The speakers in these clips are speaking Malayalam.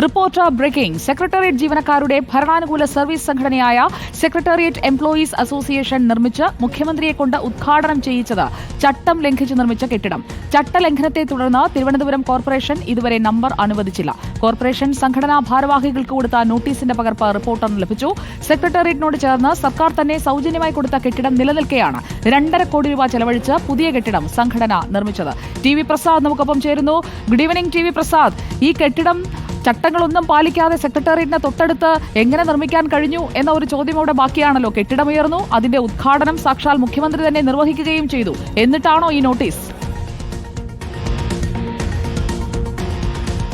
Reporter breaking. സെക്രട്ടേറിയറ്റ് ജീവനക്കാരുടെ ഭരണാനുകൂല സർവീസ് സംഘടനയായ സെക്രട്ടേറിയറ്റ് എംപ്ലോയീസ് അസോസിയേഷൻ നിർമ്മിച്ച് മുഖ്യമന്ത്രിയെ കൊണ്ട് ഉദ്ഘാടനം ചെയ്യിച്ചത് ചട്ടം ലംഘിച്ച് നിർമ്മിച്ച കെട്ടിടം. ചട്ടലംഘനത്തെ തുടർന്ന് തിരുവനന്തപുരം കോർപ്പറേഷൻ ഇതുവരെ നമ്പർ അനുവദിച്ചില്ല. കോർപ്പറേഷൻ സംഘടനാ ഭാരവാഹികൾക്ക് കൊടുത്ത നോട്ടീസിന്റെ പകർപ്പ് റിപ്പോർട്ടറിന് ലഭിച്ചു. സെക്രട്ടേറിയറ്റിനോട് ചേർന്ന് സർക്കാർ തന്നെ സൗജന്യമായി കൊടുത്ത കെട്ടിടം നിലനിൽക്കെയാണ്. രണ്ടര കോടി രൂപ ചെലവഴിച്ച് പുതിയ കെട്ടിടം സംഘടന നിർമ്മിച്ചത്. ടി വി പ്രസാദ് നമുക്കൊപ്പം ചേരുന്നു. Good evening T V Prasad. ഈ കെട്ടിടം ചട്ടങ്ങളൊന്നും പാലിക്കാതെ സെക്രട്ടേറിയറ്റിന് തൊട്ടടുത്ത് എങ്ങനെ നിർമ്മിക്കാൻ കഴിഞ്ഞു എന്ന ഒരു ചോദ്യം അവിടെ ബാക്കിയാണല്ലോ. കെട്ടിടമുയർന്നു അതിന്റെ ഉദ്ഘാടനം സാക്ഷാൽ മുഖ്യമന്ത്രി തന്നെ നിർവഹിക്കുകയും ചെയ്തു. എന്നിട്ടാണോ ഈ notice?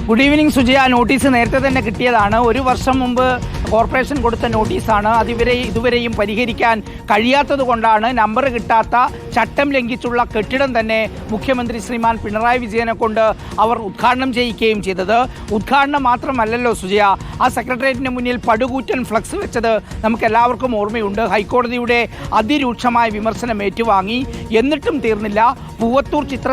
Good evening Sujaya. Notice നേരത്തെ തന്നെ കിട്ടിയതാണ്. ഒരു വർഷം മുമ്പ് കോർപ്പറേഷൻ കൊടുത്ത നോട്ടീസാണ് അതിവരെ ഇതുവരെയും പരിഹരിക്കാൻ കഴിയാത്തത് കൊണ്ടാണ് നമ്പർ കിട്ടാത്ത ചട്ടം ലംഘിച്ചുള്ള കെട്ടിടം തന്നെ മുഖ്യമന്ത്രി ശ്രീമാൻ പിണറായി വിജയനെ കൊണ്ട് അവർ ഉദ്ഘാടനം ചെയ്യിക്കുകയും ചെയ്തത്. ഉദ്ഘാടനം മാത്രമല്ലല്ലോ സുജയ. ആ സെക്രട്ടേറിയറ്റിന് മുന്നിൽ പടുകൂറ്റൻ ഫ്ലക്സ് വെച്ചത് നമുക്ക് എല്ലാവർക്കും ഓർമ്മയുണ്ട്. ഹൈക്കോടതിയുടെ അതിരൂക്ഷമായ വിമർശനം ഏറ്റുവാങ്ങി. എന്നിട്ടും തീർന്നില്ല. പൂവത്തൂർ ചിത്ര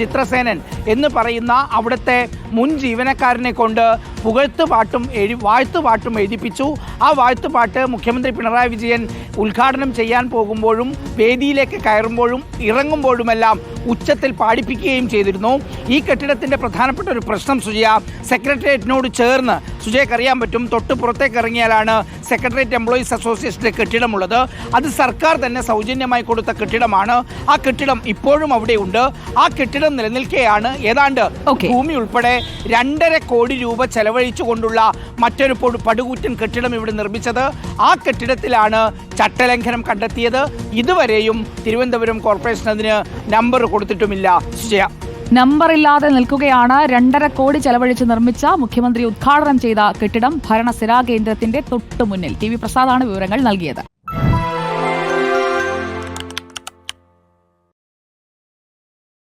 ചിത്രസേനൻ എന്ന് പറയുന്ന അവിടുത്തെ മുൻ ജീവനക്കാരനെ കൊണ്ട് പുകഴ്ത്തുപാട്ടും എഴു വാഴ്ത്തുപാട്ടും എഴുതിപ്പിച്ചു. ആ വാഴ്ത്തുപാട്ട് മുഖ്യമന്ത്രി പിണറായി വിജയൻ ഉദ്ഘാടനം ചെയ്യാൻ പോകുമ്പോഴും വേദിയിലേക്ക് കയറുമ്പോഴും ഇറങ്ങുമ്പോഴുമെല്ലാം ഉച്ചത്തിൽ പാടിപ്പിക്കുകയും ചെയ്തിരുന്നു. ഈ കെട്ടിടത്തിന്റെ പ്രധാനപ്പെട്ട ഒരു പ്രശ്നം സുജയ സെക്രട്ടേറിയറ്റിനോട് ചേർന്ന് സുജയ്ക്ക് അറിയാൻ പറ്റും. തൊട്ട് പുറത്തേക്ക് ഇറങ്ങിയാലാണ് സെക്രട്ടേറിയറ്റ് എംപ്ലോയീസ് അസോസിയേഷന്റെ കെട്ടിടമുള്ളത്. അത് സർക്കാർ തന്നെ സൗജന്യമായി കൊടുത്ത കെട്ടിടമാണ്. ആ കെട്ടിടം ഇപ്പോഴും അവിടെയുണ്ട്. ആ കെട്ടിടം നിലനിൽക്കെയാണ് ഏതാണ്ട് ഭൂമി ഉൾപ്പെടെ രണ്ടര കോടി രൂപ ചെലവഴിച്ചുകൊണ്ടുള്ള മറ്റൊരു പൊടു- പടുകൂറ്റൻ കെട്ടിടം ഇവിടെ നിർമ്മിച്ചത്. ആ കെട്ടിടത്തിലാണ് ചട്ടലംഘനം കണ്ടെത്തിയത്. ഇതുവരെയും തിരുവനന്തപുരം കോർപ്പറേഷൻ അതിന് നമ്പർ കൊടുത്തിട്ടുമില്ല സുജയ. നമ്പർ ഇല്ലാതെ നിൽക്കുകയാണ്. രണ്ടര കോടി ചെലവഴിച്ച് നിർമ്മിച്ച മുഖ്യമന്ത്രി ഉദ്ഘാടനം ചെയ്ത കെട്ടിടം ഭരണസിരാ കേന്ദ്രത്തിന്റെ തൊട്ടുമുന്നിൽ. ടി വി പ്രസാദാണ് വിവരങ്ങൾ നൽകിയത്.